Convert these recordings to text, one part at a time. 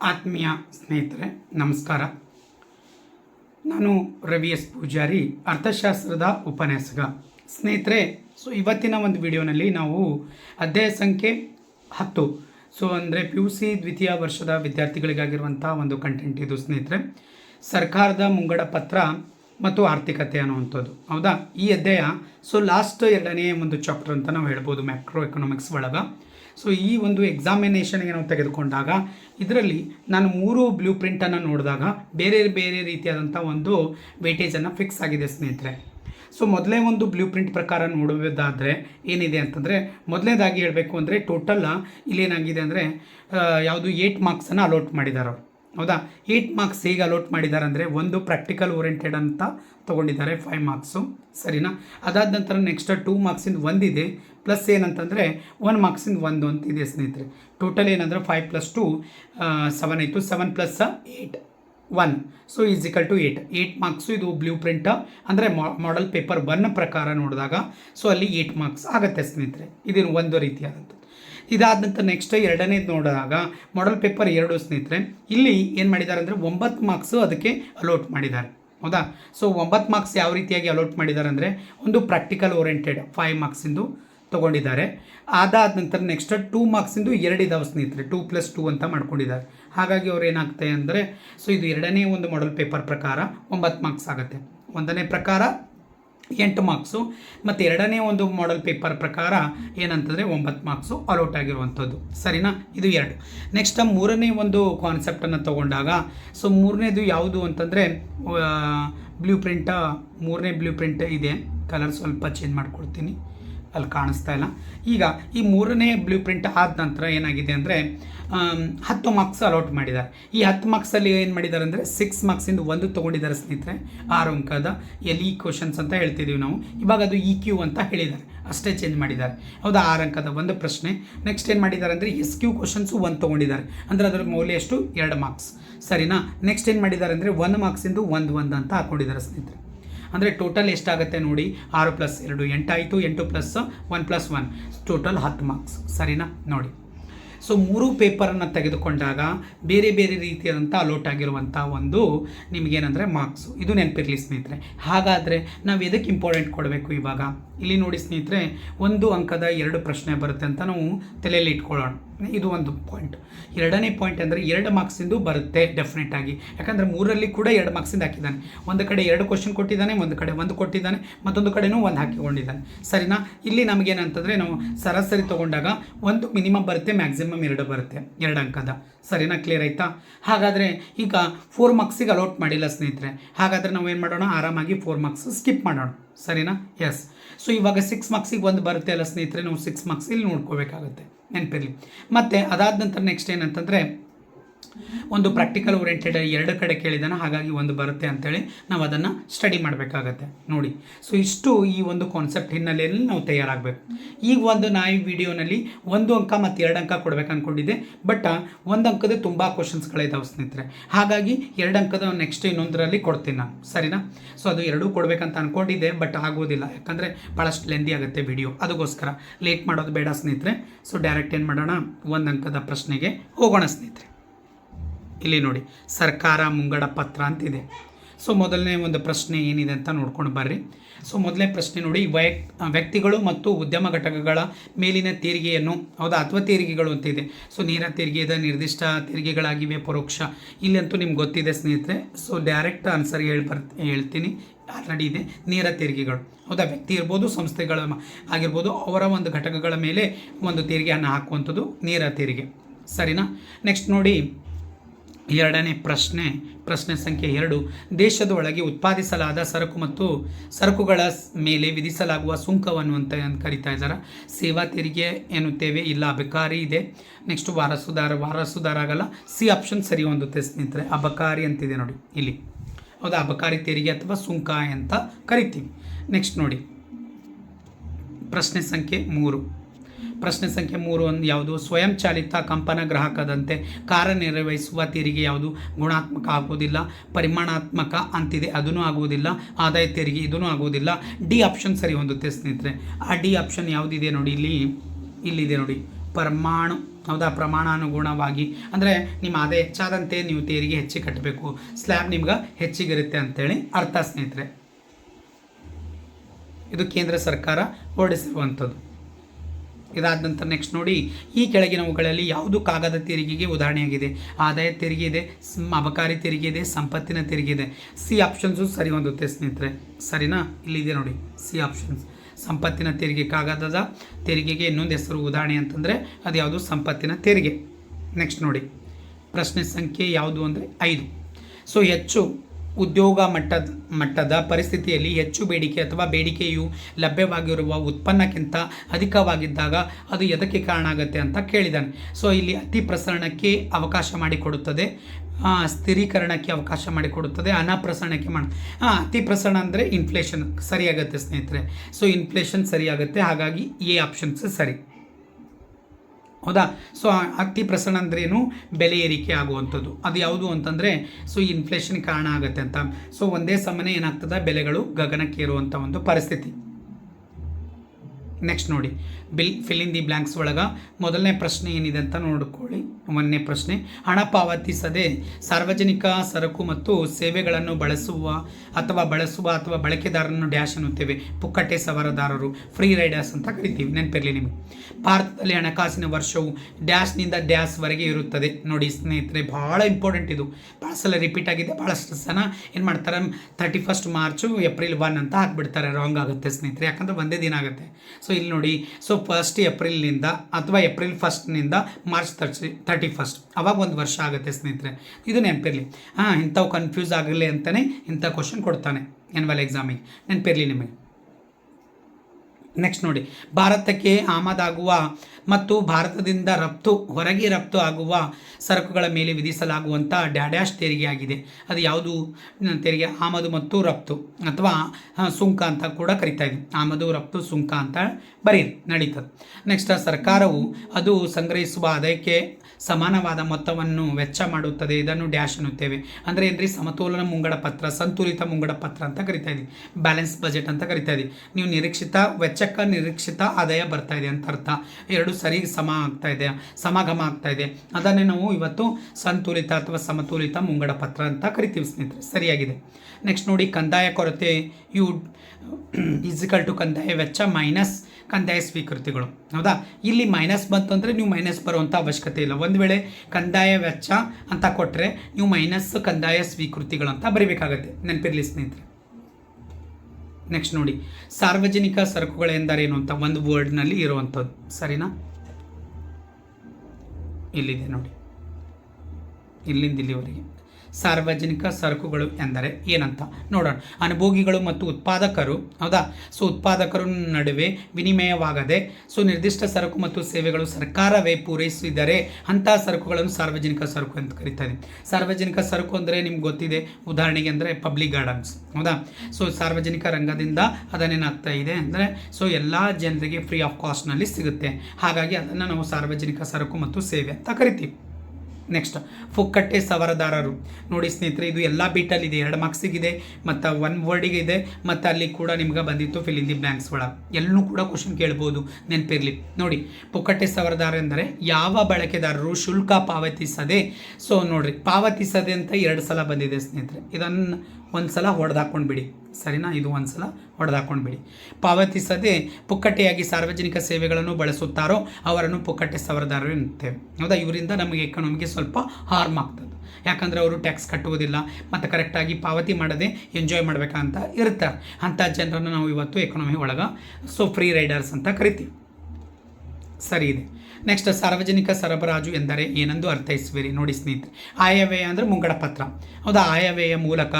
ಆತ್ಮೀಯ ಸ್ನೇಹಿತರೆ, ನಮಸ್ಕಾರ. ನಾನು ರವಿ ಎಸ್ ಪೂಜಾರಿ, ಅರ್ಥಶಾಸ್ತ್ರದ ಉಪನ್ಯಾಸಕ. ಸ್ನೇಹಿತರೆ, ಸೊ ಇವತ್ತಿನ ಒಂದು ವಿಡಿಯೋನಲ್ಲಿ ನಾವು ಅಧ್ಯಾಯ ಸಂಖ್ಯೆ ಹತ್ತು, ಸೊ ಅಂದರೆ ಪಿ ಯು ಸಿ ದ್ವಿತೀಯ ವರ್ಷದ ವಿದ್ಯಾರ್ಥಿಗಳಿಗಾಗಿರುವಂಥ ಒಂದು ಕಂಟೆಂಟ್ ಇದು ಸ್ನೇಹಿತರೆ. ಸರ್ಕಾರದ ಮುಂಗಡ ಪತ್ರ ಮತ್ತು ಆರ್ಥಿಕತೆ ಅನ್ನುವಂಥದ್ದು. ಹೌದಾ? ಈ ಅಧ್ಯಾಯ, ಸೊ ಲಾಸ್ಟ್ ಎರಡನೇ ಒಂದು ಚಾಪ್ಟರ್ ಅಂತ ನಾವು ಹೇಳ್ಬೋದು ಮ್ಯಾಕ್ರೋ ಎಕನಾಮಿಕ್ಸ್ ಒಳಗೆ. ಸೊ ಈ ಒಂದು ಎಕ್ಸಾಮಿನೇಷನ್ಗೆ ನಾವು ತೆಗೆದುಕೊಂಡಾಗ, ಇದರಲ್ಲಿ ನಾನು ಮೂರು ಬ್ಲೂ ಪ್ರಿಂಟನ್ನು ನೋಡಿದಾಗ ಬೇರೆ ಬೇರೆ ರೀತಿಯಾದಂಥ ಒಂದು ವೇಟೇಜನ್ನು ಫಿಕ್ಸ್ ಆಗಿದೆ ಸ್ನೇಹಿತರೆ. ಸೊ ಮೊದಲೇ ಒಂದು ಬ್ಲೂ ಪ್ರಿಂಟ್ ಪ್ರಕಾರ ನೋಡುವುದಾದರೆ ಏನಿದೆ ಅಂತಂದರೆ ಮೊದಲನೇದಾಗಿ ಹೇಳಬೇಕು ಅಂದರೆ ಟೋಟಲ್ ಇಲ್ಲೇನಾಗಿದೆ ಅಂದರೆ ಯಾವುದು ಏಯ್ಟ್ ಮಾರ್ಕ್ಸನ್ನು ಅಲೋಟ್ ಮಾಡಿದ್ದಾರೆ ಹೌದಾ? ಏಯ್ಟ್ ಮಾರ್ಕ್ಸ್ ಹೇಗೆ ಅಲೋಟ್ ಮಾಡಿದ್ದಾರೆ ಅಂದರೆ ಒಂದು ಪ್ರಾಕ್ಟಿಕಲ್ ಓರಿಯೆಂಟೆಡ್ ಅಂತ ತೊಗೊಂಡಿದ್ದಾರೆ ಫೈವ್ ಮಾರ್ಕ್ಸು ಸರಿನಾ? ಅದಾದ ನಂತರ ನೆಕ್ಸ್ಟ್ ಟೂ ಮಾರ್ಕ್ಸಿಂದ ಒಂದಿದೆ. ಪ್ಲಸ್ ಏನಂತಂದರೆ ಒನ್ ಮಾರ್ಕ್ಸಿಂದ ಒಂದು ಅಂತ ಇದೆ ಸ್ನೇಹಿತರೆ. ಟೋಟಲ್ ಏನಂದರೆ ಫೈವ್ ಪ್ಲಸ್ ಟು ಸೆವೆನ್ ಆಯಿತು. Seven plus eight one so is equal to eight eight marks ಇದು ಬ್ಲೂ ಪ್ರಿಂಟ್ ಅಂದರೆ ಮಾಡೆಲ್ ಪೇಪರ್ ಒನ್ ಪ್ರಕಾರ ನೋಡಿದಾಗ ಸೊ ಅಲ್ಲಿ ಏಯ್ಟ್ ಮಾರ್ಕ್ಸ್ ಆಗುತ್ತೆ ಸ್ನೇಹಿತರೆ. ಇದೇನು ಒಂದು ರೀತಿಯಾದಂಥದ್ದು. ಇದಾದ ನಂತರ ನೆಕ್ಸ್ಟ್ ಎರಡನೇದು ನೋಡಿದಾಗ ಮಾಡೆಲ್ ಪೇಪರ್ ಎರಡು ಸ್ನೇಹಿತರೆ. ಇಲ್ಲಿ ಏನು ಮಾಡಿದ್ದಾರೆ ಅಂದರೆ ಒಂಬತ್ತು ಮಾರ್ಕ್ಸು ಅದಕ್ಕೆ ಅಲೋಟ್ ಮಾಡಿದ್ದಾರೆ. ಹೌದಾ? ಸೊ ಒಂಬತ್ತು ಮಾರ್ಕ್ಸ್ ಯಾವ ರೀತಿಯಾಗಿ ಅಲೋಟ್ ಮಾಡಿದ್ದಾರೆ ಅಂದರೆ, ಒಂದು ಪ್ರಾಕ್ಟಿಕಲ್ ಓರಿಯೆಂಟೆಡ್ ಫೈವ್ ಮಾರ್ಕ್ಸಿಂದು ತೊಗೊಂಡಿದ್ದಾರೆ. ಅದಾದ ನಂತರ ನೆಕ್ಸ್ಟ್ ಟೂ ಮಾರ್ಕ್ಸಿಂದು ಎರಡು ಇದಾವೆ ಸ್ನೇಹಿತರೆ ಟೂ ಪ್ಲಸ್ ಟೂ ಅಂತ ಮಾಡ್ಕೊಂಡಿದ್ದಾರೆ. ಹಾಗಾಗಿ ಅವ್ರು ಏನಾಗ್ತದೆ ಅಂದರೆ ಸೊ ಇದು ಎರಡನೇ ಒಂದು ಮಾಡಲ್ ಪೇಪರ್ ಪ್ರಕಾರ ಒಂಬತ್ತು ಮಾರ್ಕ್ಸ್ ಆಗುತ್ತೆ. ಒಂದನೇ ಪ್ರಕಾರ ಎಂಟು ಮಾರ್ಕ್ಸು ಮತ್ತು ಎರಡನೇ ಒಂದು ಮಾಡಲ್ ಪೇಪರ್ ಪ್ರಕಾರ ಏನಂತಂದರೆ ಒಂಬತ್ತು ಮಾರ್ಕ್ಸು ಅಲೌಟ್ ಆಗಿರುವಂಥದ್ದು. ಸರಿನಾ? ಇದು ಎರಡು. ನೆಕ್ಸ್ಟ್ ಮೂರನೇ ಒಂದು ಕಾನ್ಸೆಪ್ಟನ್ನು ತಗೊಂಡಾಗ ಸೊ ಮೂರನೇದು ಯಾವುದು ಅಂತಂದರೆ ಬ್ಲೂ ಪ್ರಿಂಟ ಮೂರನೇ ಬ್ಲೂ ಪ್ರಿಂಟ್ ಇದೆ. ಕಲರ್ ಸ್ವಲ್ಪ ಚೇಂಜ್ ಮಾಡ್ಕೊಡ್ತೀನಿ. ಅಲ್ಲಿ ಕಾಣಿಸ್ತಾ ಇಲ್ಲ. ಈಗ ಈ ಮೂರನೇ ಬ್ಲೂ ಪ್ರಿಂಟ್ ಆದ ನಂತರ ಏನಾಗಿದೆ ಅಂದರೆ ಹತ್ತು ಮಾರ್ಕ್ಸ್ ಅಲೌಟ್ ಮಾಡಿದ್ದಾರೆ. ಈ ಹತ್ತು ಮಾರ್ಕ್ಸಲ್ಲಿ ಏನು ಮಾಡಿದ್ದಾರೆ ಅಂದರೆ ಸಿಕ್ಸ್ ಮಾರ್ಕ್ಸಿಂದ ಒಂದು ತೊಗೊಂಡಿದ್ದಾರೆ ಸ್ನೇಹಿತರೆ, ಆರು ಅಂಕದ ಎಲ್ ಇ ಕ್ವಶನ್ಸ್ ಅಂತ ಹೇಳ್ತಿದ್ದೀವಿ ನಾವು. ಇವಾಗ ಅದು ಇ ಕ್ಯೂ ಅಂತ ಹೇಳಿದ್ದಾರೆ. ಅಷ್ಟೇ ಚೇಂಜ್ ಮಾಡಿದ್ದಾರೆ. ಹೌದಾ? ಆರು ಅಂಕದ ಒಂದು ಪ್ರಶ್ನೆ. ನೆಕ್ಸ್ಟ್ ಏನು ಮಾಡಿದ್ದಾರೆ ಅಂದರೆ ಎಸ್ ಕ್ಯೂ ಕ್ವಶನ್ಸು ಒಂದು ತೊಗೊಂಡಿದ್ದಾರೆ. ಅಂದರೆ ಅದರ ಮೌಲ್ಯ ಎಷ್ಟು? ಎರಡು ಮಾರ್ಕ್ಸ್ ಸರಿನಾ? ನೆಕ್ಸ್ಟ್ ಏನು ಮಾಡಿದ್ದಾರೆ ಅಂದರೆ ಒಂದು ಮಾರ್ಕ್ಸಿಂದು ಒಂದು ಒಂದು ಅಂತ ಹಾಕೊಂಡಿದ್ದಾರೆ ಸ್ನೇಹಿತರೆ. ಅಂದರೆ ಟೋಟಲ್ ಎಷ್ಟಾಗುತ್ತೆ ನೋಡಿ? ಆರು ಪ್ಲಸ್ ಎರಡು, ಎಂಟಾಯಿತು, ಎಂಟು plus one plus one total ಹತ್ತು ಮಾರ್ಕ್ಸ್ ಸರಿನಾ? ನೋಡಿ. ಸೊ ಮೂರು ಪೇಪರನ್ನು ತೆಗೆದುಕೊಂಡಾಗ ಬೇರೆ ಬೇರೆ ರೀತಿಯಾದಂಥ ಅಲೋಟ್ ಆಗಿರುವಂಥ ಒಂದು ನಿಮಗೇನಂದರೆ ಮಾರ್ಕ್ಸು ಇದು ನೆನಪಿರಲಿ ಸ್ನೇಹಿತರೆ. ಹಾಗಾದರೆ ನಾವು ಎದಕ್ಕೆ ಇಂಪಾರ್ಟೆಂಟ್ ಕೊಡಬೇಕು ಇವಾಗ? ಇಲ್ಲಿ ನೋಡಿ ಸ್ನೇಹಿತರೆ, ಒಂದು ಅಂಕದ ಎರಡು ಪ್ರಶ್ನೆ ಬರುತ್ತೆ ಅಂತ ನಾವು ತಲೆಯಲ್ಲಿ ಇಟ್ಕೊಳ್ಳೋಣ. ಇದು ಒಂದು ಪಾಯಿಂಟ್ ಎರಡನೇ ಪಾಯಿಂಟ್ ಅಂದರೆ ಎರಡು ಮಾರ್ಕ್ಸಿಂದು ಬರುತ್ತೆ ಡೆಫಿನೆಟ್ ಆಗಿ. ಯಾಕಂದರೆ ಮೂರರಲ್ಲಿ ಕೂಡ ಎರಡು ಮಾರ್ಕ್ಸಿಂದ ಹಾಕಿದ್ದಾನೆ. ಒಂದು ಕಡೆ ಎರಡು ಕ್ವಶನ್ ಕೊಟ್ಟಿದ್ದಾನೆ, ಒಂದು ಕಡೆ ಒಂದು ಕೊಟ್ಟಿದ್ದಾನೆ, ಮತ್ತೊಂದು ಕಡೆನೂ ಒಂದು ಹಾಕಿಕೊಂಡಿದ್ದಾನೆ. ಸರಿನಾ? ಇಲ್ಲಿ ನಮಗೇನಂತಂದರೆ ನಾವು ಸರಾಸರಿ ತೊಗೊಂಡಾಗ ಒಂದು ಮಿನಿಮಮ್ ಬರುತ್ತೆ ಮ್ಯಾಕ್ಸಿಮಮ್ ಎರಡು ಬರುತ್ತೆ, ಎರಡು ಅಂಕದ. ಸರಿನಾ? ಕ್ಲಿಯರ್ ಆಯಿತಾ? ಹಾಗಾದರೆ ಈಗ ಫೋರ್ ಮಾರ್ಕ್ಸಿಗೆ ಅಲೌಟ್ ಮಾಡಿಲ್ಲ ಸ್ನೇಹಿತರೆ. ಹಾಗಾದರೆ ನಾವು ಏನು ಮಾಡೋಣ? ಆರಾಮಾಗಿ ಫೋರ್ ಮಾರ್ಕ್ಸ್ ಸ್ಕಿಪ್ ಮಾಡೋಣ. ಸರಿನಾ? ಎಸ್ ಸೊ ಇವಾಗ ಸಿಕ್ಸ್ ಮಾರ್ಕ್ಸಿಗೆ ಒಂದು ಬರುತ್ತೆ ಅಲ್ಲ ಸ್ನೇಹಿತರೆ. ನಾವು ಸಿಕ್ಸ್ ಮಾರ್ಕ್ಸ್ ಇಲ್ಲಿ ನೋಡ್ಕೋಬೇಕಾಗುತ್ತೆ. ನೆನಪಿರಲಿ. ಮತ್ತು ಅದಾದ ನಂತರ ನೆಕ್ಸ್ಟ್ ಏನಂತಂದರೆ ಒಂದು ಪ್ರಾಕ್ಟಿಕಲ್ ಓರಿಯೆಂಟೆಡ್ ಎರಡು ಕಡೆ ಕೇಳಿದಾನೆ, ಹಾಗಾಗಿ ಒಂದು ಬರುತ್ತೆ ಅಂತೇಳಿ ನಾವು ಅದನ್ನು ಸ್ಟಡಿ ಮಾಡಬೇಕಾಗತ್ತೆ. ನೋಡಿ ಸೊ ಇಷ್ಟು ಈ ಒಂದು ಕಾನ್ಸೆಪ್ಟ್ ಹಿನ್ನೆಲೆಯಲ್ಲಿ ನಾವು ತಯಾರಾಗಬೇಕು. ಈಗ ಒಂದು ನಾ ಈ ವಿಡಿಯೋನಲ್ಲಿ ಒಂದು ಅಂಕ ಮತ್ತು ಎರಡು ಅಂಕ ಕೊಡ್ಬೇಕು ಅಂದ್ಕೊಂಡಿದ್ದೆ ಬಟ್ ಒಂದು ಅಂಕದ ತುಂಬ ಕ್ವಶನ್ಸ್ಗಳಿದ್ದಾವೆ ಸ್ನೇಹಿತರೆ. ಹಾಗಾಗಿ ಎರಡು ಅಂಕದ ನೆಕ್ಸ್ಟ್ ಇನ್ನೊಂದರಲ್ಲಿ ಕೊಡ್ತೀನಿ ನಾನು, ಸರಿನಾ? ಸೊ ಅದು ಎರಡೂ ಕೊಡಬೇಕಂತ ಅಂದ್ಕೊಂಡಿದ್ದೆ ಬಟ್ ಆಗೋದಿಲ್ಲ. ಯಾಕಂದರೆ ಭಾಳಷ್ಟು ಲೆಂದಿ ಆಗುತ್ತೆ ವಿಡಿಯೋ ಅದಕ್ಕೋಸ್ಕರ ಲೇಟ್ ಮಾಡೋದು ಬೇಡ ಸ್ನೇಹಿತರೆ. ಸೊ ಡೈರೆಕ್ಟ್ ಏನು ಮಾಡೋಣ? ಒಂದು ಅಂಕದ ಪ್ರಶ್ನೆಗೆ ಹೋಗೋಣ ಸ್ನೇಹಿತರೆ. ಇಲ್ಲಿ ನೋಡಿ, ಸರ್ಕಾರ ಮುಂಗಡ ಪತ್ರ ಅಂತಿದೆ. ಸೊ ಮೊದಲನೇ ಒಂದು ಪ್ರಶ್ನೆ ಏನಿದೆ ಅಂತ ನೋಡ್ಕೊಂಡು ಬರ್ರಿ. ಸೊ ಮೊದಲನೇ ಪ್ರಶ್ನೆ ನೋಡಿ ವ್ಯಕ್ತಿಗಳು ಮತ್ತು ಉದ್ಯಮ ಘಟಕಗಳ ಮೇಲಿನ ತೆರಿಗೆಯನ್ನು, ಹೌದಾ, ಅಥವಾ ತೆರಿಗೆಗಳು ಅಂತಿದೆ ಸೊ ನೇರ ತೆರಿಗೆ ಇದೆ ನಿರ್ದಿಷ್ಟ ತೆರಿಗೆಗಳಾಗಿವೆ, ಪರೋಕ್ಷ. ಇಲ್ಲಂತೂ ನಿಮ್ಗೆ ಗೊತ್ತಿದೆ ಸ್ನೇಹಿತರೆ. ಸೊ ಡೈರೆಕ್ಟ್ ಆನ್ಸರ್ ಹೇಳಿ ಬರ್, ಹೇಳ್ತೀನಿ. ಆಲ್ರೆಡಿ ಇದೆ. ನೇರ ತೆರಿಗೆಗಳು. ಹೌದಾ, ವ್ಯಕ್ತಿ ಇರ್ಬೋದು, ಸಂಸ್ಥೆಗಳ ಆಗಿರ್ಬೋದು, ಅವರ ಒಂದು ಘಟಕಗಳ ಮೇಲೆ ಒಂದು ತೆರಿಗೆಯನ್ನು ಹಾಕುವಂಥದ್ದು ನೇರ ತೆರಿಗೆ. ಸರಿನಾ? ನೆಕ್ಸ್ಟ್ ನೋಡಿ ಎರಡನೇ ಪ್ರಶ್ನೆ ಪ್ರಶ್ನೆ ಸಂಖ್ಯೆ ಎರಡು. ದೇಶದ ಒಳಗೆ ಉತ್ಪಾದಿಸಲಾದ ಸರಕು ಮತ್ತು ಸರಕುಗಳ ಮೇಲೆ ವಿಧಿಸಲಾಗುವ ಸುಂಕವನ್ನು ಅಂತ ಕರಿತಾ ಇದ್ದಾರೆ? ಸೇವಾ ತೆರಿಗೆ ಎನ್ನುತ್ತೇವೆ, ಇಲ್ಲ ಅಬಕಾರಿ ಇದೆ. ನೆಕ್ಸ್ಟ್ ವಾರಸುದಾರ ವಾರಸುದಾರ ಆಗಲ್ಲ. ಸಿ ಆಪ್ಷನ್ ಸರಿ ಹೊಂದುತ್ತೆ ಸ್ನೇಹಿತರೆ ಅಬಕಾರಿ ಅಂತಿದೆ ನೋಡಿ, ಇಲ್ಲಿ. ಹೌದಾ? ಅಬಕಾರಿ ತೆರಿಗೆ ಅಥವಾ ಸುಂಕ ಅಂತ ಕರಿತೀವಿ. ನೆಕ್ಸ್ಟ್ ನೋಡಿ. ಪ್ರಶ್ನೆ ಸಂಖ್ಯೆ ಮೂರು. ಪ್ರಶ್ನೆ ಸಂಖ್ಯೆ ಮೂರು ಒಂದು ಯಾವುದು? ಸ್ವಯಂಚಾಲಿತ ಕಂಪನ ಗ್ರಾಹಕದಂತೆ ಕಾರ್ಯನಿರ್ವಹಿಸುವ ತೆರಿಗೆ ಯಾವುದು? ಗುಣಾತ್ಮಕ ಆಗುವುದಿಲ್ಲ, ಪರಿಮಾಣಾತ್ಮಕ ಅಂತಿದೆ ಅದೂ ಆಗುವುದಿಲ್ಲ, ಆದಾಯ ತೆರಿಗೆ ಇದೂ ಆಗುವುದಿಲ್ಲ. ಡಿ ಆಪ್ಷನ್ ಸರಿ ಹೊಂದುತ್ತೆ ಸ್ನೇಹಿತರೆ. ಆ ಡಿ ಆಪ್ಷನ್ ಯಾವುದಿದೆ ನೋಡಿ, ಇಲ್ಲಿ, ಇಲ್ಲಿದೆ ನೋಡಿ. ಪರಮಾಣು, ಹೌದಾ? ಪ್ರಮಾಣಾನುಗುಣವಾಗಿ. ಅಂದರೆ ನಿಮ್ಮ ಆದಾಯ ಹೆಚ್ಚಾದಂತೆ ನೀವು ತೆರಿಗೆ ಹೆಚ್ಚಿಗೆ ಕಟ್ಟಬೇಕು. ಸ್ಲ್ಯಾಬ್ ನಿಮ್ಗೆ ಹೆಚ್ಚಿಗಿರುತ್ತೆ ಅಂತೇಳಿ ಅರ್ಥ ಸ್ನೇಹಿತರೆ. ಇದು ಕೇಂದ್ರ ಸರ್ಕಾರ ಹೊರಡಿಸಿರುವಂಥದ್ದು. ಇದಾದ ನಂತರ ನೆಕ್ಸ್ಟ್ ನೋಡಿ, ಈ ಕೆಳಗಿನವುಗಳಲ್ಲಿ ಯಾವುದು ಕಾಗದ ತೆರಿಗೆಗೆ ಉದಾಹರಣೆಯಾಗಿದೆ? ಆದಾಯ ತೆರಿಗೆ ಇದೆ ಅಬಕಾರಿ ತೆರಿಗೆ ಇದೆ ಸಂಪತ್ತಿನ ತೆರಿಗೆ ಇದೆ ಸಿ ಆಪ್ಷನ್ಸು ಸರಿ ಹೊಂದುತ್ತೆ ಸ್ನೇಹಿತರೆ. ಸರಿನಾ? ಇಲ್ಲಿದೆ ನೋಡಿ, ಸಿ ಆಪ್ಷನ್ಸ್ ಸಂಪತ್ತಿನ ತೆರಿಗೆ ಕಾಗದದ ತೆರಿಗೆಗೆ ಇನ್ನೊಂದು ಹೆಸರು ಉದಾಹರಣೆ ಅಂತಂದರೆ, ಅದು ಯಾವುದು? ಸಂಪತ್ತಿನ ತೆರಿಗೆ. ನೆಕ್ಸ್ಟ್ ನೋಡಿ, ಪ್ರಶ್ನೆ ಸಂಖ್ಯೆ ಯಾವುದು ಅಂದರೆ ಐದು. ಸೊ ಹೆಚ್ಚು ಉದ್ಯೋಗ ಮಟ್ಟದ ಮಟ್ಟದ ಪರಿಸ್ಥಿತಿಯಲ್ಲಿ ಹೆಚ್ಚು ಬೇಡಿಕೆ ಅಥವಾ ಬೇಡಿಕೆಯು ಲಭ್ಯವಾಗಿರುವ ಉತ್ಪನ್ನಕ್ಕಿಂತ ಅಧಿಕವಾಗಿದ್ದಾಗ ಅದು ಎದಕ್ಕೆ ಕಾರಣ ಆಗುತ್ತೆ ಅಂತ ಕೇಳಿದ್ದಾನೆ ಸೊ ಇಲ್ಲಿ ಅತಿ ಪ್ರಸರಣಕ್ಕೆ ಅವಕಾಶ ಮಾಡಿಕೊಡುತ್ತದೆ. ಸ್ಥಿರೀಕರಣಕ್ಕೆ ಅವಕಾಶ ಮಾಡಿಕೊಡುತ್ತದೆ. ಅನಾಪ್ರಸರಣಕ್ಕೆ ಮಾಡಿ ಹಾಂ ಅತಿ ಪ್ರಸರಣ ಅಂದರೆ ಇನ್ಫ್ಲೇಷನ್ ಸರಿಯಾಗುತ್ತೆ ಸ್ನೇಹಿತರೆ. ಸೊ ಇನ್ಫ್ಲೇಷನ್ ಸರಿಯಾಗುತ್ತೆ. ಹಾಗಾಗಿ ಎ ಆಪ್ಷನ್ಸ್ ಸರಿ. ಹೌದಾ? ಸೊ ಅತಿ ಪ್ರಸರಣ ಅಂದ್ರೇನು ಬೆಲೆ ಏರಿಕೆ ಆಗುವಂಥದ್ದು. ಅದು ಯಾವುದು ಅಂತಂದರೆ ಸೊ ಇನ್ಫ್ಲೇಷನ್ ಕಾರಣ ಆಗುತ್ತೆ ಅಂತ. ಸೊ ಒಂದೇ ಸಮನೆ ಏನಾಗ್ತದೆ? ಬೆಲೆಗಳು ಗಗನಕ್ಕೇರುವಂಥ ಒಂದು ಪರಿಸ್ಥಿತಿ. ನೆಕ್ಸ್ಟ್ ನೋಡಿ. Bill fill in the blanks ಒಳಗೆ ಮೊದಲನೇ ಪ್ರಶ್ನೆ ಏನಿದೆ ಅಂತ ನೋಡಿಕೊಳ್ಳಿ. ಒಂದನೇ ಪ್ರಶ್ನೆ. ಹಣ ಪಾವತಿಸದೆ ಸಾರ್ವಜನಿಕ ಸರಕು ಮತ್ತು ಸೇವೆಗಳನ್ನು ಬಳಸುವ ಅಥವಾ ಬಳಸುವ ಅಥವಾ ಬಳಕೆದಾರರನ್ನು ಡ್ಯಾಶ್ ಅನ್ನುತ್ತೇವೆ. ಪುಕ್ಕಟೆ ಸವಾರದಾರರು, ಫ್ರೀ ರೈಡರ್ಸ್ ಅಂತ ಕರಿತೀವಿ. ನೆನಪಿರಲಿ ನಿಮಗೆ. ಭಾರತದಲ್ಲಿ ಹಣಕಾಸಿನ ವರ್ಷವು ಡ್ಯಾಶ್ನಿಂದ ಡ್ಯಾಶ್ವರೆಗೆ ಇರುತ್ತದೆ. ನೋಡಿ ಸ್ನೇಹಿತರೆ ಭಾಳ ಇಂಪಾರ್ಟೆಂಟ್ ಇದು. ಭಾಳ ಸಲ ರಿಪೀಟ್ ಆಗಿದೆ. ಭಾಳಷ್ಟು ಜನ ಏನು ಮಾಡ್ತಾರೆ? Thirty first March April one ಅಂತ ಹಾಕ್ಬಿಡ್ತಾರೆ. ರಾಂಗ್ ಆಗುತ್ತೆ ಸ್ನೇಹಿತರೆ. ಯಾಕಂದ್ರೆ ಒಂದೇ ದಿನ ಆಗುತ್ತೆ. ಸೊ ಇಲ್ಲಿ ನೋಡಿ. ಸೊ ಫಸ್ಟ್ ಏಪ್ರಿಲ್ನಿಂದ ಅಥವಾ ಏಪ್ರಿಲ್ ಫಸ್ಟ್ನಿಂದ ಮಾರ್ಚ್ ತರ್ಟಿ ತರ್ಟಿ ಫಸ್ಟ್ ಅವಾಗ ಒಂದು ವರ್ಷ ಆಗುತ್ತೆ ಸ್ನೇಹಿತರೆ. ಇದು ನೆನಪಿರಲಿ. ಹಾಂ, ಇಂಥವು ಕನ್ಫ್ಯೂಸ್ ಆಗಲಿ ಅಂತಲೇ ಇಂಥ ಕ್ವಶನ್ ಕೊಡ್ತಾನೆ. ಎನ್ವಲ್ ಎಕ್ಸಾಮಿಗೆ ನೆನಪಿರಲಿ ನಿಮಗೆ. ನೆಕ್ಸ್ಟ್ ನೋಡಿ. ಭಾರತಕ್ಕೆ ಆಮದಾಗುವ ಮತ್ತು ಭಾರತದಿಂದ ರಫ್ತು, ಹೊರಗೆ ರಫ್ತು ಆಗುವ ಸರಕುಗಳ ಮೇಲೆ ವಿಧಿಸಲಾಗುವಂಥ ಡ್ಯಾಡ್ಯಾಶ್ ತೆರಿಗೆ ಆಗಿದೆ. ಅದು ಯಾವುದು? ತೆರಿಗೆ ಆಮದು ಮತ್ತು ರಫ್ತು ಅಥವಾ ಸುಂಕ ಅಂತ ಕೂಡ ಕರಿತಾ ಇದೆ. ಆಮದು, ರಫ್ತು, ಸುಂಕ ಅಂತ ಬರೀರಿ, ನಡೀತದೆ. ನೆಕ್ಸ್ಟ್ ಸರ್ಕಾರವು ಅದು ಸಂಗ್ರಹಿಸುವ ಆದಾಯಕ್ಕೆ ಸಮಾನವಾದ ಮೊತ್ತವನ್ನು ವೆಚ್ಚ ಮಾಡುತ್ತದೆ. ಇದನ್ನು ಡ್ಯಾಶ್ ಅನ್ನುತ್ತೇವೆ. ಅಂದರೆ ಏನ್ರಿ? ಸಮತೋಲನ ಮುಂಗಡ ಪತ್ರ, ಸಂತುಲಿತ ಮುಂಗಡ ಪತ್ರ ಅಂತ ಕರಿತಾ ಇದೆ ಬ್ಯಾಲೆನ್ಸ್ ಬಜೆಟ್ ಅಂತ ಕರಿತಾ ಇದ್ದೀವಿ ನೀವು ನಿರೀಕ್ಷಿತ ವೆಚ್ಚಕ್ಕೆ ನಿರೀಕ್ಷಿತ ಆದಾಯ ಬರ್ತಾ ಇದೆ ಅಂತ ಅರ್ಥ. ಎರಡು ಸರಿ ಸಮ ಆಗ್ತಾ ಇದೆ, ಸಮಾಗಮ ಆಗ್ತಾ ಇದೆ. ಅದನ್ನೇ ನಾವು ಇವತ್ತು ಸಂತುಲಿತ ಅಥವಾ ಸಮತೋಲಿತ ಮುಂಗಡ ಪತ್ರ ಅಂತ ಕರಿತೀವಿ ಸ್ನೇಹಿತರೆ. ಸರಿಯಾಗಿದೆ. ನೆಕ್ಸ್ಟ್ ನೋಡಿ, ಕಂದಾಯ ಕೊರತೆ, ಯು ಈಸಿಕಲ್ ಟು ಕಂದಾಯ ವೆಚ್ಚ ಮೈನಸ್ ಕಂದಾಯ ಸ್ವೀಕೃತಿಗಳು. ಹೌದಾ? ಇಲ್ಲಿ ಮೈನಸ್ ಬಂತು ಅಂದರೆ ನೀವು ಮೈನಸ್ ಬರುವಂಥ ಅವಶ್ಯಕತೆ ಇಲ್ಲ. ಒಂದು ವೇಳೆ ಕಂದಾಯ ವೆಚ್ಚ ಅಂತ ಕೊಟ್ಟರೆ ನೀವು ಮೈನಸ್ ಕಂದಾಯ ಸ್ವೀಕೃತಿಗಳು ಅಂತ ಬರೀಬೇಕಾಗತ್ತೆ. ನೆನಪಿರಲಿ ಸ್ನೇಹಿತರೆ. ನೆಕ್ಸ್ಟ್ ನೋಡಿ. ಸಾರ್ವಜನಿಕ ಸರಕುಗಳೆಂದರೇನು ಅಂತ ಒಂದು ವರ್ಡ್ನಲ್ಲಿ ಇರುವಂಥದ್ದು. ಸರಿನಾ? ಇಲ್ಲಿದೆ ನೋಡಿ. ಇಲ್ಲಿಂದ ಇಲ್ಲಿವರೆಗೆ. ಸಾರ್ವಜನಿಕ ಸರಕುಗಳು ಎಂದರೆ ಏನಂತ ನೋಡೋಣ. ಅನುಭೋಗಿಗಳು ಮತ್ತು ಉತ್ಪಾದಕರು, ಹೌದಾ? ಸೊ, ಉತ್ಪಾದಕರ ನಡುವೆ ವಿನಿಮಯವಾಗದೆ, ಸೊ, ನಿರ್ದಿಷ್ಟ ಸರಕು ಮತ್ತು ಸೇವೆಗಳು ಸರ್ಕಾರವೇ ಪೂರೈಸಿದರೆ ಅಂತಹ ಸರಕುಗಳನ್ನು ಸಾರ್ವಜನಿಕ ಸರಕು ಅಂತ ಕರೀತಾರೆ ಸಾರ್ವಜನಿಕ ಸರಕು ಅಂದರೆ ನಿಮ್ಗೆ ಗೊತ್ತಿದೆ, ಉದಾಹರಣೆಗೆ ಅಂದರೆ ಪಬ್ಲಿಕ್ ಗಾರ್ಡನ್ಸ್ ಹೌದಾ? ಸೊ, ಸಾರ್ವಜನಿಕ ರಂಗದಿಂದ ಅದನ್ನೇನಾಗ್ತಾ ಇದೆ ಅಂದರೆ, ಸೊ, ಎಲ್ಲ ಜನರಿಗೆ ಫ್ರೀ ಆಫ್ ಕಾಸ್ಟ್ನಲ್ಲಿ ಸಿಗುತ್ತೆ. ಹಾಗಾಗಿ ಅದನ್ನು ನಾವು ಸಾರ್ವಜನಿಕ ಸರಕು ಮತ್ತು ಸೇವೆ ಅಂತ ಕರಿತೀವಿ. ನೆಕ್ಸ್ಟ್ ಫುಕ್ಕಟ್ಟೆ ಸವರದಾರರು. ನೋಡಿ ಸ್ನೇಹಿತರೆ, ಇದು ಎಲ್ಲ ಬೀಟಲ್ಲಿದೆ. ಎರಡು ಮಾರ್ಕ್ಸಿಗಿದೆ ಮತ್ತು ಒನ್ ವರ್ಡಿಗೆ ಇದೆ, ಮತ್ತು ಅಲ್ಲಿ ಕೂಡ ನಿಮ್ಗೆ ಬಂದಿತ್ತು ಫಿಲ್ ಇನ್ ದಿ ಬ್ಲ್ಯಾಂಕ್ಸ್ ಒಳಗೆ. ಎಲ್ಲೂ ಕೂಡ ಕ್ವಶನ್ ಕೇಳ್ಬೋದು, ನೆನಪಿರಲಿ. ನೋಡಿ ಪುಕ್ಕಟ್ಟೆ ಸವರದಾರ ಎಂದರೆ ಯಾವ ಬಳಕೆದಾರರು ಶುಲ್ಕ ಪಾವತಿಸದೆ ಸೊ ನೋಡಿರಿ, ಪಾವತಿಸದೆ ಅಂತ ಎರಡು ಸಲ ಬಂದಿದೆ ಸ್ನೇಹಿತರೆ. ಇದನ್ನು ಒಂದು ಸಲ ಹೊಡೆದಾಕೊಂಡು ಬಿಡಿ ಸರಿನಾ? ಇದು ಒಂದು ಸಲ ಹೊಡೆದಾಕೊಂಡು ಬಿಡಿ ಪಾವತಿಸದೆ ಪುಕ್ಕಟ್ಟೆಯಾಗಿ ಸಾರ್ವಜನಿಕ ಸೇವೆಗಳನ್ನು ಬಳಸುತ್ತಾರೋ ಅವರನ್ನು ಪುಕ್ಕಟ್ಟೆ ಸವರದಾರರು ಎನ್ನುತ್ತೇವೆ ಹೌದಾ? ಇವರಿಂದ ನಮಗೆ ಎಕನಾಮಿಗೆ ಸ್ವಲ್ಪ ಹಾರ್ಮ್ ಆಗ್ತದೆ. ಯಾಕಂದರೆ ಅವರು ಟ್ಯಾಕ್ಸ್ ಕಟ್ಟುವುದಿಲ್ಲ, ಮತ್ತು ಕರೆಕ್ಟಾಗಿ ಪಾವತಿ ಮಾಡದೆ ಎಂಜಾಯ್ ಮಾಡಬೇಕಂತ ಇರ್ತಾರೆ. ಅಂಥ ಜನರನ್ನು ನಾವು ಇವತ್ತು ಎಕನಾಮಿ ಒಳಗೆ ಸೊ ಫ್ರೀ ರೈಡರ್ಸ್ ಅಂತ ಕರಿತೀವಿ. ಸರಿ ಇದೆ. ನೆಕ್ಸ್ಟ್ ಸಾರ್ವಜನಿಕ ಸರಬರಾಜು ಎಂದರೆ ಏನೆಂದು ಅರ್ಥೈಸುವಿರಿ? ನೋಡಿ ಸ್ನೇಹಿತರೆ, ಆಯವ್ಯಯ ಅಂದರೆ ಮುಂಗಡ ಪತ್ರ. ಹೌದಾ? ಆಯವ್ಯಯ ಮೂಲಕ.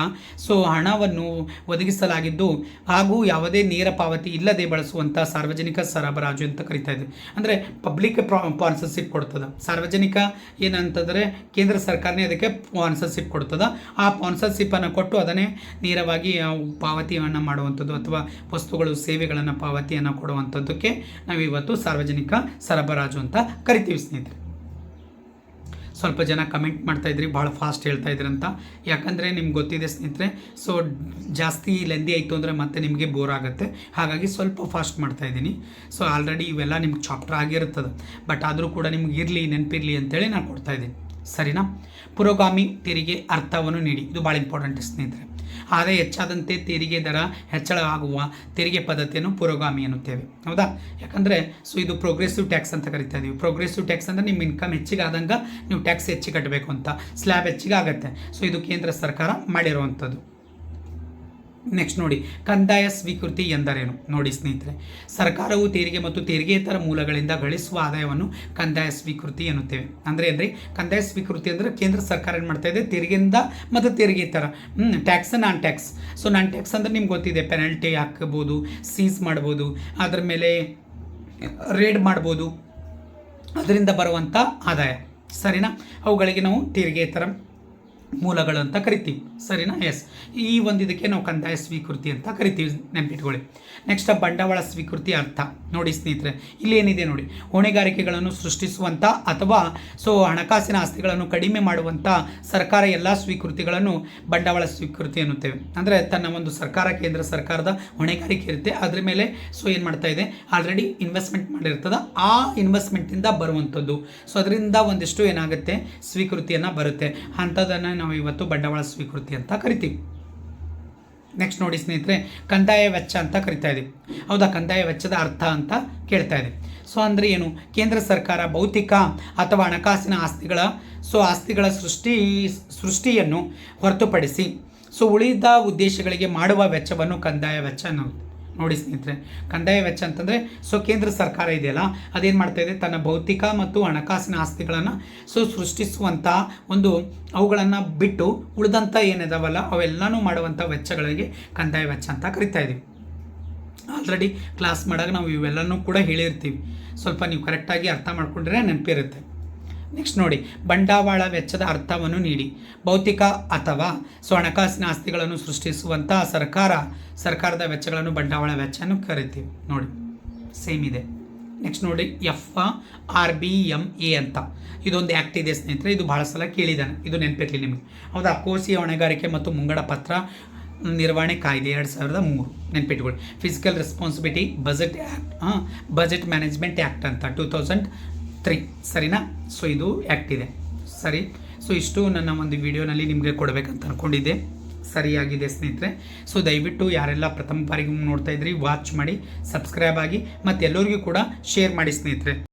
ಸೊ ಹಣವನ್ನು ಒದಗಿಸಲಾಗಿದ್ದು ಹಾಗೂ ಯಾವುದೇ ನೇರ ಪಾವತಿ ಇಲ್ಲದೆ ಬಳಸುವಂಥ ಸಾರ್ವಜನಿಕ ಸರಬರಾಜು ಅಂತ ಕರಿತಾ ಇದೆ ಅಂದರೆ ಪಬ್ಲಿಕ್ ಸ್ಪಾನ್ಸರ್ಶಿಪ್ ಕೊಡ್ತದೆ. ಸಾರ್ವಜನಿಕ ಏನಂತಂದರೆ ಕೇಂದ್ರ ಸರ್ಕಾರನೇ ಅದಕ್ಕೆ ಸ್ಪಾನ್ಸರ್ಶಿಪ್ ಕೊಡ್ತದೆ. ಆ ಸ್ಪಾನ್ಸರ್ಶಿಪ್ಪನ್ನು ಕೊಟ್ಟು ಅದನ್ನೇ ನೇರವಾಗಿ ಪಾವತಿಯನ್ನು ಮಾಡುವಂಥದ್ದು ಅಥವಾ ವಸ್ತುಗಳು, ಸೇವೆಗಳನ್ನು ಪಾವತಿಯನ್ನು ಕೊಡುವಂಥದ್ದಕ್ಕೆ ನಾವು ಇವತ್ತು ಸಾರ್ವಜನಿಕ ಸರಬರಾಜು ಅಂತ ಕರಿತೀವಿ ಸ್ನೇಹಿತರೆ. ಸ್ವಲ್ಪ ಜನ ಕಮೆಂಟ್ ಮಾಡ್ತಾ ಇದ್ರಿ, ಭಾಳ ಫಾಸ್ಟ್ ಹೇಳ್ತಾ ಅಂತ. ಯಾಕಂದರೆ ನಿಮ್ಗೆ ಗೊತ್ತಿದೆ ಸ್ನೇಹಿತರೆ ಸೊ ಜಾಸ್ತಿ ಲೆಂದಿ ಆಯಿತು ಅಂದರೆ ಮತ್ತೆ ನಿಮಗೆ ಬೋರ್ ಆಗುತ್ತೆ. ಹಾಗಾಗಿ ಸ್ವಲ್ಪ ಫಾಸ್ಟ್ ಮಾಡ್ತಾ ಇದ್ದೀನಿ. ಸೊ ಆಲ್ರೆಡಿ ಇವೆಲ್ಲ ನಿಮ್ಗೆ ಚಾಪ್ಟರ್ ಆಗಿರುತ್ತದೆ. ಬಟ್ ಆದರೂ ಕೂಡ ನಿಮ್ಗೆ ಇರಲಿ, ನೆನಪಿರಲಿ ಅಂತೇಳಿ ನಾನು ಕೊಡ್ತಾ ಇದ್ದೀನಿ. ಸರಿನಾ? ಪುರೋಗಾಮಿ ತೆರಿಗೆ ಅರ್ಥವನ್ನು ನೀಡಿ. ಇದು ಭಾಳ ಇಂಪಾರ್ಟೆಂಟ್ ಸ್ನೇಹಿತರೆ. ಆದಾಯ ಹೆಚ್ಚಾದಂತೆ ತೆರಿಗೆ ದರ ಹೆಚ್ಚಳ ಆಗುವ ತೆರಿಗೆ ಪದ್ಧತಿಯನ್ನು ಪುರೋಗಾಮಿ ಎನ್ನುತ್ತೇವೆ. ಹೌದಾ? ಯಾಕಂದರೆ ಸೊ ಇದು ಪ್ರೋಗ್ರೆಸಿವ್ ಟ್ಯಾಕ್ಸ್ ಅಂತ ಕರಿತಾ ಇದೀವಿ. ಪ್ರೋಗ್ರೆಸಿವ್ ಟ್ಯಾಕ್ಸ್ ಅಂದರೆ ನಿಮ್ಮ ಇನ್ಕಮ್ ಹೆಚ್ಚಿಗೆ ಆದಂಗೆ ನೀವು ಟ್ಯಾಕ್ಸ್ ಹೆಚ್ಚಿಗೆ ಕಟ್ಟಬೇಕು ಅಂತ ಸ್ಲ್ಯಾಬ್ ಹೆಚ್ಚಿಗೆ ಆಗುತ್ತೆ. ಸೊ ಇದು ಕೇಂದ್ರ ಸರ್ಕಾರ ಮಾಡಿರುವಂಥದ್ದು. ನೆಕ್ಸ್ಟ್ ನೋಡಿ, ಕಂದಾಯ ಸ್ವೀಕೃತಿ ಎಂದರೇನು? ನೋಡಿ ಸ್ನೇಹಿತರೆ, ಸರ್ಕಾರವು ತೆರಿಗೆ ಮತ್ತು ತೆರಿಗೆಯೇತರ ಮೂಲಗಳಿಂದ ಗಳಿಸುವ ಆದಾಯವನ್ನು ಕಂದಾಯ ಸ್ವೀಕೃತಿ ಎನ್ನುತ್ತೇವೆ. ಅಂದರೆ ಅಂದರೆ ಕಂದಾಯ ಸ್ವೀಕೃತಿ ಅಂದರೆ ಕೇಂದ್ರ ಸರ್ಕಾರ ಏನು ಮಾಡ್ತಾ ಇದೆ? ತೆರಿಗೆಯಿಂದ ಮತ್ತು ತೆರಿಗೆಯೇತರ ಹ್ಞೂ tax non tax so non tax ಅಂದರೆ ನಿಮ್ಗೆ ಗೊತ್ತಿದೆ ಪೆನಲ್ಟಿ ಹಾಕ್ಬೋದು ಸೀಸ್ ಮಾಡ್ಬೋದು, ಅದ್ರ ಮೇಲೆ ರೇಡ್ ಮಾಡ್ಬೋದು, ಅದರಿಂದ ಬರುವಂಥ ಆದಾಯ. ಸರಿನಾ? ಅವುಗಳಿಗೆ ನಾವು ತೆರಿಗೆಯೇತರ ಮೂಲಗಳು ಅಂತ ಕರಿತೀವಿ. ಸರಿನಾ? ಎಸ್ ಈ ಒಂದು ಇದಕ್ಕೆ ನಾವು ಕಂದಾಯ ಸ್ವೀಕೃತಿ ಅಂತ ಕರಿತೀವಿ ನೆನಪಿಟ್ಕೊಳ್ಳಿ. ನೆಕ್ಸ್ಟ್ ಬಂಡವಾಳ ಸ್ವೀಕೃತಿ ಅರ್ಥ. ನೋಡಿ ಸ್ನೇಹಿತರೆ, ಇಲ್ಲಿ ಏನಿದೆ ನೋಡಿ? ಹೊಣೆಗಾರಿಕೆಗಳನ್ನು ಸೃಷ್ಟಿಸುವಂಥ ಅಥವಾ ಸೊ ಹಣಕಾಸಿನ ಆಸ್ತಿಗಳನ್ನು ಕಡಿಮೆ ಮಾಡುವಂಥ ಸರ್ಕಾರ ಎಲ್ಲ ಸ್ವೀಕೃತಿಗಳನ್ನು ಬಂಡವಾಳ ಸ್ವೀಕೃತಿ ಎನ್ನುತ್ತೇವೆ. ಅಂದರೆ ತನ್ನ ಒಂದು ಸರ್ಕಾರ, ಕೇಂದ್ರ ಸರ್ಕಾರದ ಹೊಣೆಗಾರಿಕೆ ಇರುತ್ತೆ. ಅದರ ಮೇಲೆ ಸೊ ಏನು ಮಾಡ್ತಾ ಇದೆ? ಆಲ್ರೆಡಿ ಇನ್ವೆಸ್ಟ್ಮೆಂಟ್ ಮಾಡಿರ್ತದ. ಆ ಇನ್ವೆಸ್ಟ್ಮೆಂಟಿಂದ ಬರುವಂಥದ್ದು. ಸೊ ಅದರಿಂದ ಒಂದಿಷ್ಟು ಏನಾಗುತ್ತೆ? ಸ್ವೀಕೃತಿಯನ್ನು ಬರುತ್ತೆ. ಅಂಥದ್ದನ್ನು ನಾವು ಇವತ್ತು ಬಂಡವಾಳ ಸ್ವೀಕೃತಿ ಅಂತ ಕರಿತೀವಿ. ನೆಕ್ಸ್ಟ್ ನೋಡಿ ಸ್ನೇಹಿತರೆ, ಕಂದಾಯ ವೆಚ್ಚ ಅಂತ ಕರಿತಾ ಇದೀವಿ. ಹೌದಾ, ಕಂದಾಯ ವೆಚ್ಚದ ಅರ್ಥ ಅಂತ ಕೇಳ್ತಾ ಇದೆ ಸೊ ಅಂದರೆ ಏನು? ಕೇಂದ್ರ ಸರ್ಕಾರ ಭೌತಿಕ ಅಥವಾ ಹಣಕಾಸಿನ ಆಸ್ತಿಗಳ ಸೊ ಆಸ್ತಿಗಳ ಸೃಷ್ಟಿ, ಸೃಷ್ಟಿಯನ್ನು ಹೊರತುಪಡಿಸಿ ಸೊ ಉಳಿದ ಉದ್ದೇಶಗಳಿಗೆ ಮಾಡುವ ವೆಚ್ಚವನ್ನು ಕಂದಾಯ ವೆಚ್ಚ ಅನ್ನೋದು ನೋಡಿ ಸ್ನೇಹಿತರೆ, ಕಂದಾಯ ವೆಚ್ಚ ಅಂತಂದರೆ, ಸೊ ಕೇಂದ್ರ ಸರ್ಕಾರ ಇದೆಯಲ್ಲ, ಅದೇನು ಮಾಡ್ತಾ ಇದೆ? ತನ್ನ ಭೌತಿಕ ಮತ್ತು ಹಣಕಾಸಿನ ಆಸ್ತಿಗಳನ್ನು ಸೊ ಸೃಷ್ಟಿಸುವಂಥ ಒಂದು ಅವುಗಳನ್ನು ಬಿಟ್ಟು ಉಳಿದಂಥ ಏನಿದಾವಲ್ಲ, ಅವೆಲ್ಲನೂ ಮಾಡುವಂಥ ವೆಚ್ಚಗಳಿಗೆ ಕಂದಾಯ ವೆಚ್ಚ ಅಂತ ಕರಿತಾ ಇದ್ದೀವಿ ಆಲ್ರೆಡಿ ಕ್ಲಾಸ್ ಮಾಡಾಗ ನಾವು ಇವೆಲ್ಲನೂ ಕೂಡ ಹೇಳಿರ್ತೀವಿ. ಸ್ವಲ್ಪ ನೀವು ಕರೆಕ್ಟಾಗಿ ಅರ್ಥ ಮಾಡಿಕೊಂಡ್ರೆ ನೆನಪಿರುತ್ತೆ. ನೆಕ್ಸ್ಟ್ ನೋಡಿ, ಬಂಡವಾಳ ವೆಚ್ಚದ ಅರ್ಥವನ್ನು ನೀಡಿ. ಭೌತಿಕ ಅಥವಾ ಸೊ ಹಣಕಾಸಿನ ಆಸ್ತಿಗಳನ್ನು ಸೃಷ್ಟಿಸುವಂತಹ ಸರ್ಕಾರ, ಸರ್ಕಾರದ ವೆಚ್ಚಗಳನ್ನು ಬಂಡವಾಳ ವೆಚ್ಚವನ್ನು ಕರಿತೀವಿ. ನೋಡಿ ಸೇಮ್ ಇದೆ. ನೆಕ್ಸ್ಟ್ ನೋಡಿ F R B M A ಅಂತ. ಇದೊಂದು ಆ್ಯಕ್ಟ್ ಇದೆ ಸ್ನೇಹಿತರೆ, ಇದು ಭಾಳ ಸಲ ಕೇಳಿದ್ದಾನೆ. ಇದು ನೆನಪಿರಲಿ ನಿಮಗೆ. ಹೌದಾ? ಕೋಸಿ ಹೊಣೆಗಾರಿಕೆ ಮತ್ತು ಮುಂಗಡ ಪತ್ರ ನಿರ್ವಹಣೆ ಕಾಯ್ದೆ ಎರಡು ಸಾವಿರದ ಮೂರು. ನೆನಪಿಟ್ಕೊಳ್ಳಿ. Fiscal responsibility budget act budget management act ಅಂತ. Two thousand three. ಸರಿನಾ? ಸೊ ಇದು ಆ್ಯಕ್ಟ್ ಇದೆ. ಸರಿ. ಸೊ ಇಷ್ಟು ನನ್ನ ಒಂದು ವಿಡಿಯೋನಲ್ಲಿ ನಿಮಗೆ ಕೊಡಬೇಕಂತ ಅಂದ್ಕೊಂಡಿದ್ದೆ ಸರಿಯಾಗಿದೆ ಸ್ನೇಹಿತರೆ. ಸೊ ದಯವಿಟ್ಟು ಯಾರೆಲ್ಲ ಪ್ರಥಮ ಬಾರಿಗೆ ನೋಡ್ತಾ ಇದ್ರಿ ವಾಚ್ ಮಾಡಿ ಸಬ್ಸ್ಕ್ರೈಬ್ ಆಗಿ ಮತ್ತೆ ಎಲ್ಲರಿಗೂ ಕೂಡ ಶೇರ್ ಮಾಡಿ ಸ್ನೇಹಿತರೆ.